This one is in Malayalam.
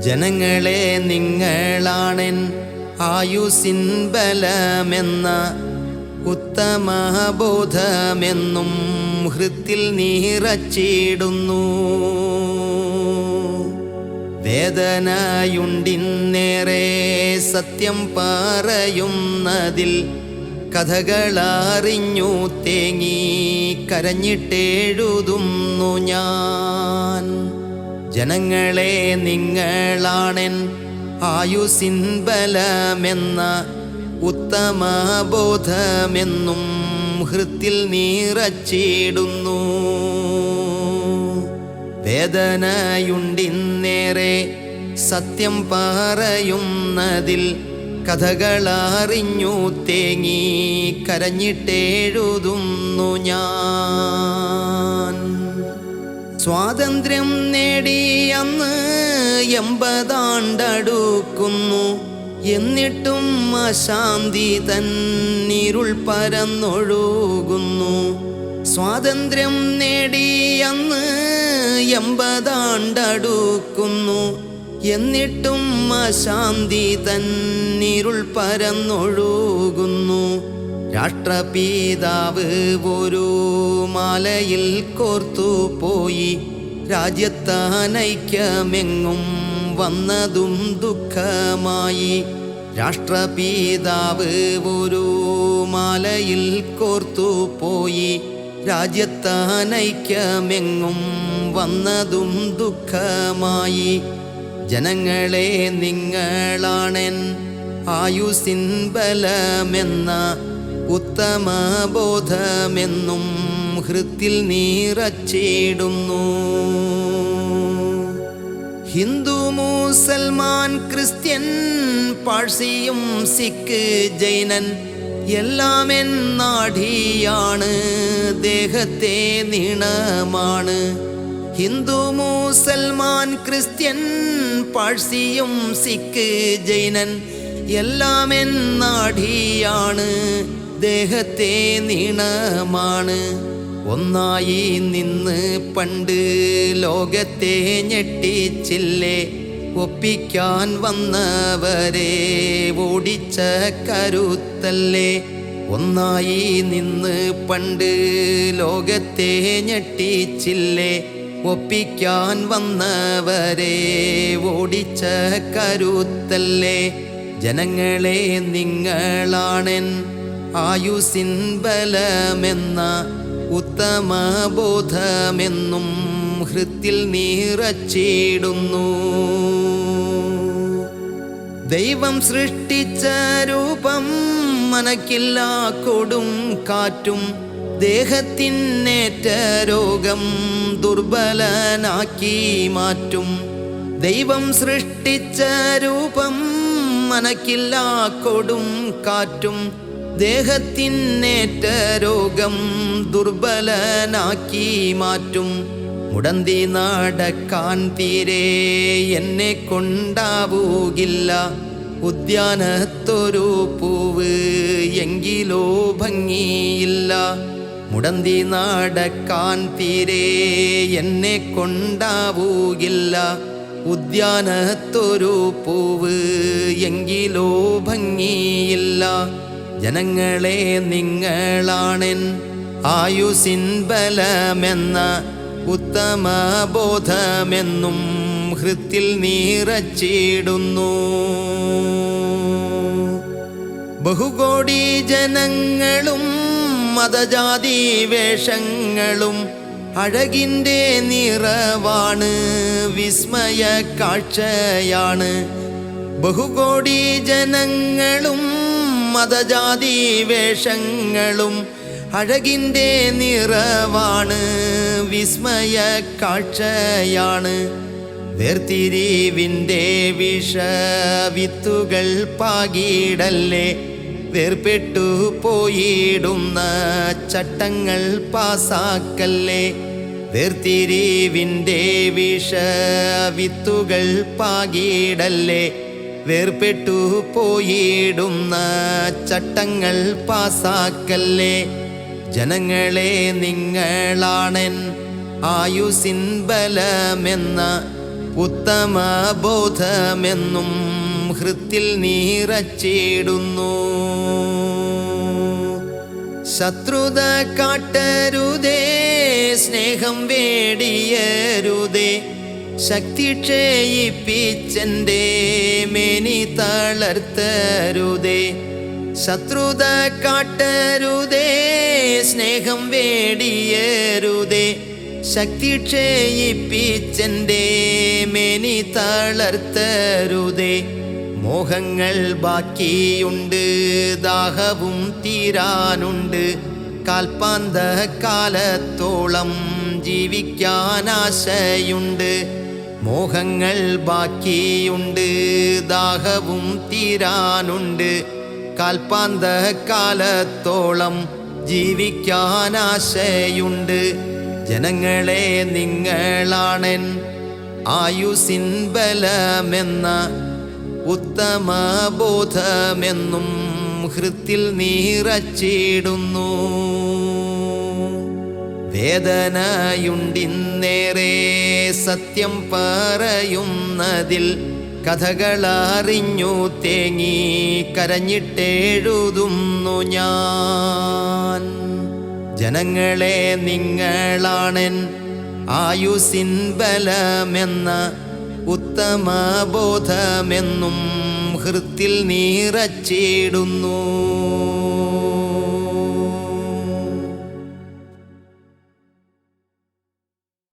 ജനങ്ങളെ നിങ്ങളാണെൻ ആയുസിൻ ബലമെന്ന ഉത്തമബോധമെന്നും ഹൃത്തിൽ നീറച്ചിടുന്നു. വേദനയുണ്ടിന്നേറെ സത്യം പറയുന്നതിൽ കഥകളറിഞ്ഞു തേങ്ങി കരഞ്ഞിട്ടെഴുതുന്നു ഞാൻ. ജനങ്ങളെ നിങ്ങളാണെൻ ആയുസിൻബലമെന്ന ഉത്തമബോധമെന്നും ഹൃത്തിൽ നീറച്ചിടുന്നു. വേദനയുണ്ടിന്നേറെ സത്യം പറയുന്നതിൽ കഥകളറിഞ്ഞു തേങ്ങി കരഞ്ഞിട്ടെഴുതുന്നു ഞാൻ. സ്വാതന്ത്ര്യം നേടി അന്ന് എൺപതാണ്ടടുക്കുന്നു. എന്നിട്ടും അശാന്തി തന്നിരുൾ പരന്നൊഴുകുന്നു. സ്വാതന്ത്ര്യം നേടി അന്ന് എൺപതാണ്ടടുക്കുന്നു. എന്നിട്ടും അശാന്തി തന്നിരുൾ പരന്നൊഴുകുന്നു. രാഷ്ട്രപിതാവ് ഒരു മാലയിൽ കോർത്തു പോയി. രാജ്യത്താനൈക്യമെങ്ങും വന്നതും ദുഃഖമായി. രാഷ്ട്രപിതാവ് ഒരു മാലയിൽ കോർത്തു പോയി. രാജ്യത്താനൈക്യമെങ്ങും വന്നതും ദുഃഖമായി. ജനങ്ങളെ നിങ്ങളാണെൻ ആയുസിൻ ബലമെന്ന ഉത്തമബോധമെന്നും ഹൃത്തിൽ നീറച്ചേടുന്നു. ഹിന്ദു മുസൽമാൻ ക്രിസ്ത്യൻ പാഴ്സിയും സിഖ് ജൈനൻ എല്ലാം എന്നാടിയാണ്. ദേഹത്തെ നീണമാണ്. ഹിന്ദു മുസൽമാൻ ക്രിസ്ത്യൻ പാഴ്സിയും സിഖ് ജൈനൻ എല്ലാം എന്നാടിയാണ്. ദേഹത്തെ നീണമാണ്. ഒന്നായി നിന്ന് പണ്ട് ലോകത്തെ ഞെട്ടിച്ചില്ലേ? ഒപ്പിക്കാൻ വന്നവരെ ഓടിച്ച കരുത്തല്ലേ? ഒന്നായി നിന്ന് പണ്ട് ലോകത്തെ ഞെട്ടിച്ചില്ലേ? ഒപ്പിക്കാൻ വന്നവരെ ഓടിച്ച കരുത്തല്ലേ? ജനങ്ങളെ നിങ്ങളാണെൻ ആയുസിൻ ബലമെന്ന ഉത്തമ ബോധമെന്നും ഹൃത്തിൽ നീറച്ചിടുന്നു. ദൈവം സൃഷ്ടിച്ച രൂപം മനക്കില്ല കൊടും കാറ്റും ദേഹത്തിനേറ്റ രോഗം ദുർബലനാക്കി മാറ്റും. ദൈവം സൃഷ്ടിച്ച രൂപം മനക്കില്ല കൊടും കാറ്റും. ദേഹത്തിനേറ്റ രോഗം ദുർബലനാക്കി മാറ്റും. മുടന്തി നടക്കാൻ തീരെ എന്നെ കൊണ്ടാവുകില്ല. ഉദ്യാനത്തൊരു പൂവ് എങ്കിലോ ഭംഗിയില്ല. മുടന്തി നടക്കാൻ തീരെ എന്നെ കൊണ്ടാവൂകില്ല. ഉദ്യാനത്തൊരു പൂവ് എങ്കിലോ ഭംഗിയില്ല. ജനങ്ങളെ നിങ്ങളാണെൻ ആയുസിൻ ബലമെന്ന ഉത്തമ ബോധമെന്നും ഹൃത്തിൽ നീറച്ചിടുന്നു. ബഹുകോടി ജനങ്ങളും മതജാതി വേഷങ്ങളും അഴകിന്റെ നിറവാണ് വിസ്മയ കാഴ്ചയാണ്. ബഹുകോടി ജനങ്ങളും മതജാതി വേഷങ്ങളും അഴകിന്റെ നിറവാണ് വിസ്മയ കാഴ്ചയാണ്. വേർതിരിവിന്റെ വിഷവിത്തുകൾ പാകിടല്ലേ? വേർപെട്ടു പോയിടുന്ന ചട്ടങ്ങൾ പാസാക്കല്ലേ? വേർതിരിവിന്റെ വിഷവിത്തുകൾ പാകിടല്ലേ വേർപെട്ടു പോയിടുന്ന ചട്ടങ്ങൾ പാസാക്കല്ലേ? ജനങ്ങളെ നിങ്ങളാണൻ ആയുസിൻ ബലമെന്ന ഉത്തമ ബോധമെന്നും ഹൃത്തിൽ നീറച്ചിടുന്നു. ശത്രുത കാട്ടരുതേ സ്നേഹം വേടിയരുതേ ശക്തി ക്ഷയിപ്പിച്ചെന്റെ മേനി തളർത്തരുതേ. ശത്രുത കാട്ടരുതേ സ്നേഹം വേടിയരുതേ ശക്തി ക്ഷയിപ്പിച്ചെന്റെ മേനി തളർത്തരുതേ. മോഹങ്ങൾ ബാക്കിയുണ്ട് ദാഹവും തീരാനുണ്ട്. കാൽപ്പാന്ത കാലത്തോളം ജീവിക്കാനാശയുണ്ട് മോഹങ്ങൾ ബാക്കിയുണ്ട് ദാഹവും തീരാനുണ്ട്. കാൽപ്പാന്ത കാലത്തോളം ജീവിക്കാൻ ആശയുണ്ട്. ജനങ്ങളെ നിങ്ങളാണൻ. ആയുസിൻ ബലമെന്ന ഉത്തമ ബോധമെന്നും ഹൃത്തിൽ നീറച്ചിടുന്നു. വേദനയുണ്ടിന്നേറെ സത്യം പറയുന്നതിൽ കഥകളറിഞ്ഞു തേങ്ങി കരഞ്ഞിട്ടെഴുതുന്നു ഞാൻ. ജനങ്ങളെ നിങ്ങളാണൻ ആയുസിൻ ബലമെന്ന ഉത്തമ ബോധമെന്നും ഹൃത്തിൽ നീറച്ചിടുന്നു.